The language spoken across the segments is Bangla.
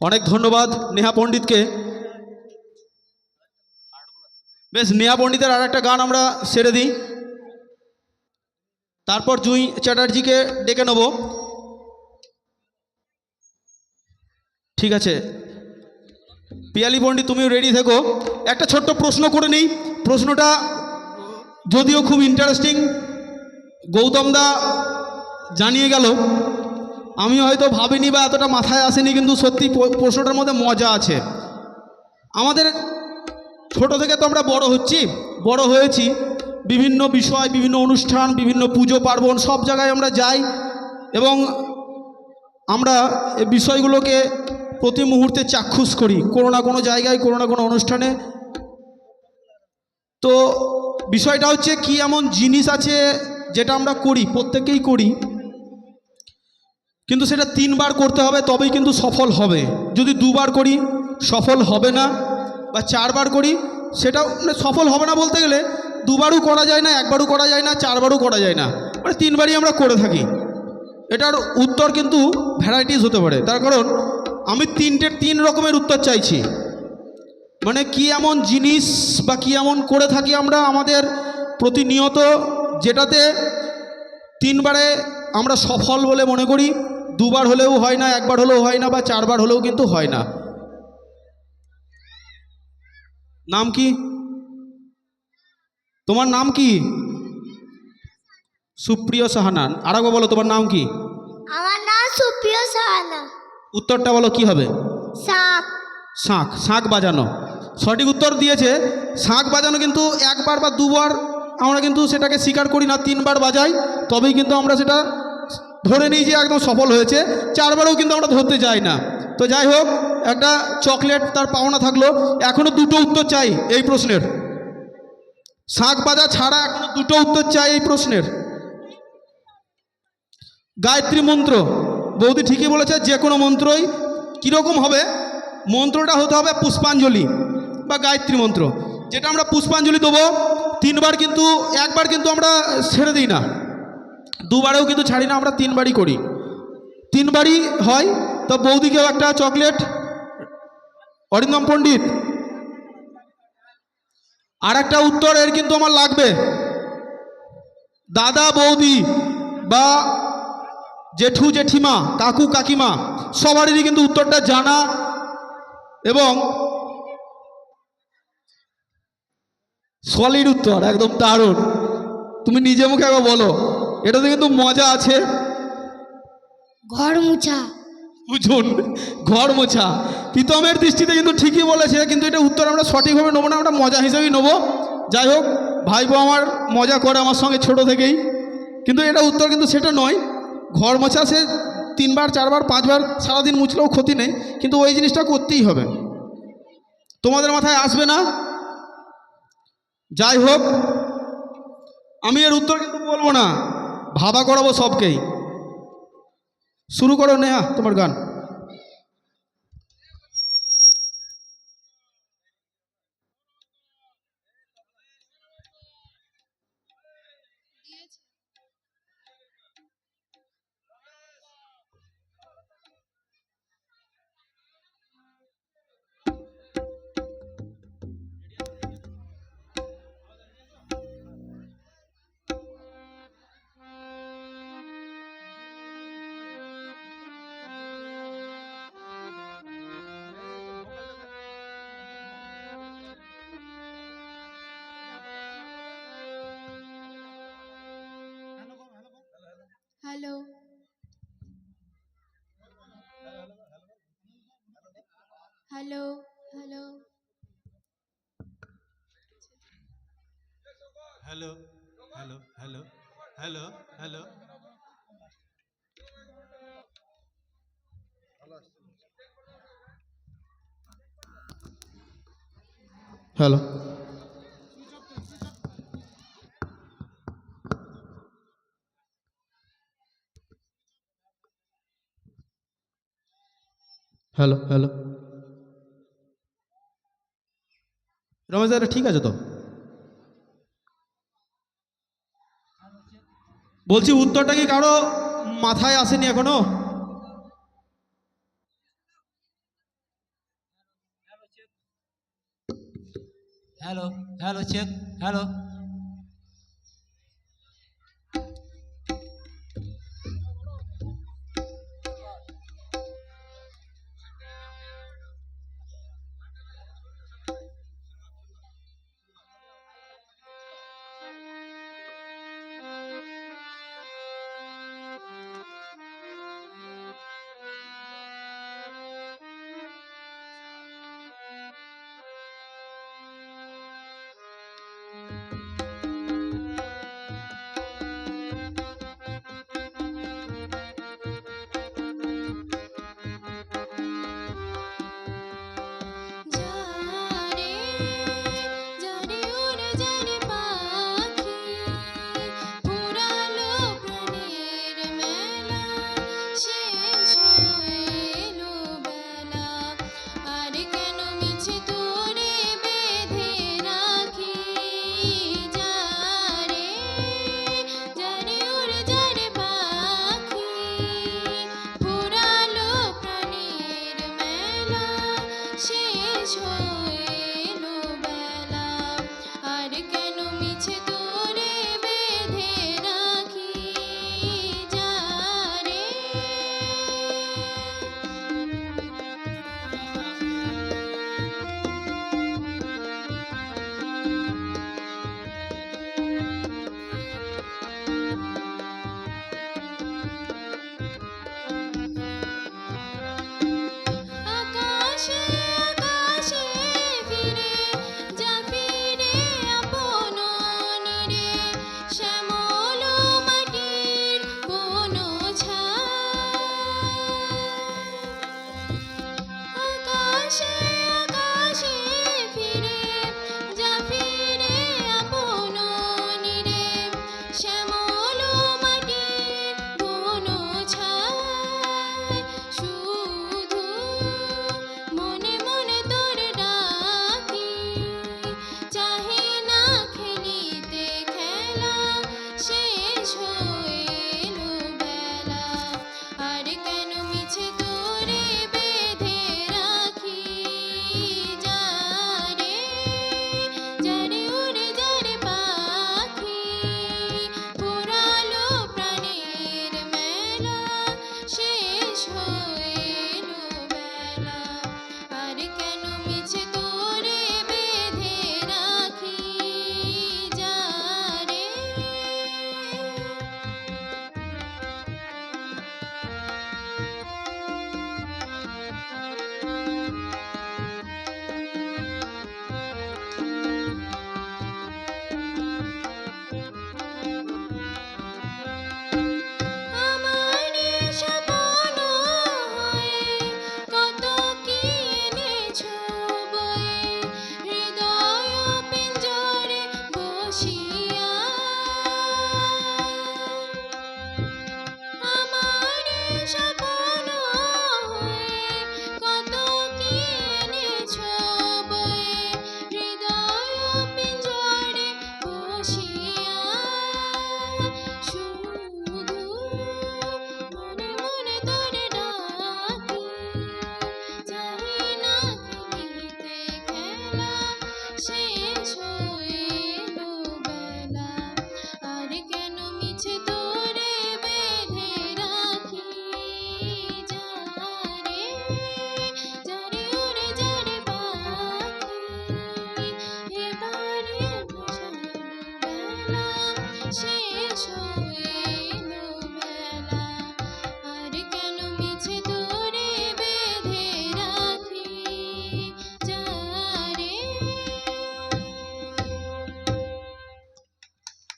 অনেক ধন্যবাদ নেহা পণ্ডিতকে। বেশ, নেহা পণ্ডিতের আর একটা গান আমরা সেরে দিই। তারপর জুই চ্যাটার্জিকে ডেকে নেব। ঠিক আছে। পিয়ালি পণ্ডিত, তুমিও রেডি থেকো। একটা ছোট্ট প্রশ্ন করে নিই। প্রশ্নটা যদিও খুব ইন্টারেস্টিং গৌতম দা জানিয়ে গেল। আমি হয়তো ভাবিনি বা এতটা মাথায় আসেনি, কিন্তু সত্যি প্রশ্নটার মধ্যে মজা আছে। আমাদের ছোট থেকে তো আমরা বড় হচ্ছি, বড় হয়েছি, বিভিন্ন বিষয়, বিভিন্ন অনুষ্ঠান, বিভিন্ন পুজো, পার্বণ, সব জায়গায় আমরা যাই এবং আমরা এই বিষয়গুলোকে প্রতি মুহূর্তে চাক্ষুষ করি, কোনো না কোনো জায়গায়, কোনো না কোনো অনুষ্ঠানে। তো বিষয়টা হচ্ছে কি এমন জিনিস আছে যেটা আমরা করি, প্রত্যেকেই করি কিন্তু সেটা তিনবার করতে হবে, তবেই কিন্তু সফল হবে। যদি দুবার করি, সফল হবে না, বা চারবার করি, সেটাও মানে সফল হবে না বলতে গেলে দুবারও করা যায় না, একবারও করা যায় না, চারবারও করা যায় না। মানে তিনবারই আমরা করে থাকি। এটার উত্তর কিন্তু ভ্যারাইটিস হতে পারে। তার কারণ, আমি তিনটে, তিন রকমের উত্তর চাইছি। মানে কি এমন জিনিস বা কি এমন করে থাকি আমরা আমাদের প্রতিনিয়ত, যেটাতে তিনবারে আমরা সফল বলে মনে করি দুবার হলেও হয় না একবার হলেও হয় না বা চারবার হলেও কিন্তু হয় না। নাম কি? তোমার নাম কি? সুপ্রিয় সাহানান আর একবার বলো তোমার নাম কি? আমার নাম সুপ্রিয় সাহানা। উত্তরটা বলো কি হবে? সাপ শাঁখ শাঁখ বাজানো। সঠিক উত্তর দিয়েছে শাঁখ বাজানো কিন্তু একবার বা দুবার আমরা কিন্তু সেটাকে স্বীকার করি না তিনবার বাজাই তবেই কিন্তু আমরা সেটা ধরে নিই যে একদম সফল হয়েছে। চারবারও কিন্তু আমরা ধরতে যাই না। তো যাই হোক, একটা চকলেট তার পাওনা থাকল। এখনও দুটো উত্তর চাই এই প্রশ্নের। শাঁখ বাজা ছাড়া এখনও দুটো উত্তর চাই এই প্রশ্নের। গায়ত্রী মন্ত্র। বৌদি ঠিকই বলেছে, যে কোনো মন্ত্রই কীরকম হবে? মন্ত্রটা হতে হবে পুষ্পাঞ্জলি বা গায়ত্রী মন্ত্র। যেটা আমরা পুষ্পাঞ্জলি দেবো, তিনবার কিন্তু, একবার কিন্তু আমরা ছেড়ে দিই না। দুবারেও কিন্তু ছাড়ি না, আমরা তিনবারই করি। তিনবারই হয়, তো বৌদিকেও একটা চকলেট, অরিন্দম পণ্ডিত। আর একটা উত্তর এর কিন্তু আমার লাগবে। দাদা, বৌদি বা জেঠু, জেঠিমা, কাকু, কাকিমা সবারই কিন্তু উত্তরটা জানা এবং সলিড উত্তর, একদম দারুণ। তুমি নিজে মুখে একবার বলো। এটাতে কিন্তু মজা আছে। ঘর মুছা। বুঝুন ঘর মোছা। প্রীতমের দৃষ্টিতে কিন্তু ঠিকই বলেছে কিন্তু এটা উত্তর আমরা সঠিকভাবে নেব না আমরা মজা হিসেবেই নেব। যাই হোক ভাইপো আমার মজা করে আমার সঙ্গে ছোট থেকেই। কিন্তু এটা উত্তর কিন্তু সেটা নয়। ঘর মোছা সে তিনবার চারবার পাঁচবার সারাদিন মুছলেও ক্ষতি নেই কিন্তু ওই জিনিসটা করতেই হবে। তোমাদের মাথায় আসবে না? যাই হোক আমি এর উত্তর কিন্তু বলব না। ভাবা করাবো সবকেই। শুরু করো নেহা তোমার গান। hello, hello. Hello, hello, hello, hello, hello. Hello. Hello. Hello Ramesh দাদা ঠিক আছে তো? বলছি উত্তরটা কি কারও মাথায় আসেনি এখনও? হ্যালো হ্যালো চেক হ্যালো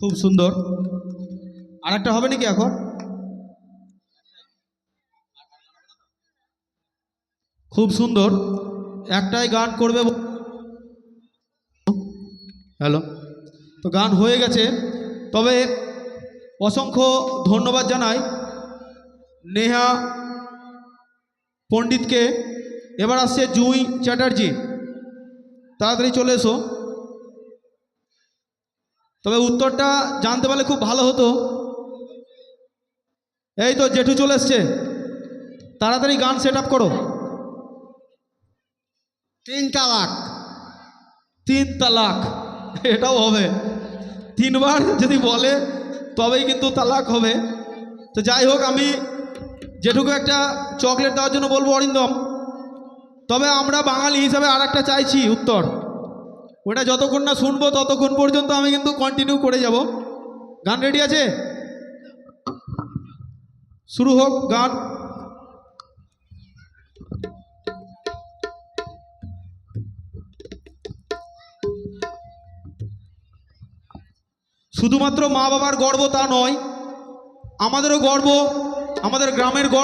খুব সুন্দর। আর একটা হবে নাকি এখন? খুব সুন্দর। একটাই গান করবে হ্যালো। তো গান হয়ে গেছে। তবে অসংখ্য ধন্যবাদ জানাই নেহা পণ্ডিতকে। এবার আসছে জুঁই চ্যাটার্জি। তাড়াতাড়ি চলে এসো। তবে উত্তরটা জানতে পারলে খুব ভালো হতো। এই তো জেঠু চলে এসছে। তাড়াতাড়ি গান সেট আপ করো। তিন তালাক। তিন তালাক। এটাও হবে। তিনবার যদি বলে, তবেই কিন্তু তালাক হবে। তো যাই হোক, আমি যেটুকু একটা চকলেট দেওয়ার জন্য বলব অরিন্দম। তবে আমরা বাঙালি হিসাবে আর একটা চাইছি উত্তর। ওটা যতক্ষণ না শুনব ততক্ষণ পর্যন্ত আমি কিন্তু কন্টিনিউ করে যাব। গান রেডি আছে? শুরু হোক গান। শুধুমাত্র মা বাবার গর্ব তা নয়, আমাদেরও গর্ব, আমাদের গ্রামের গর্ব।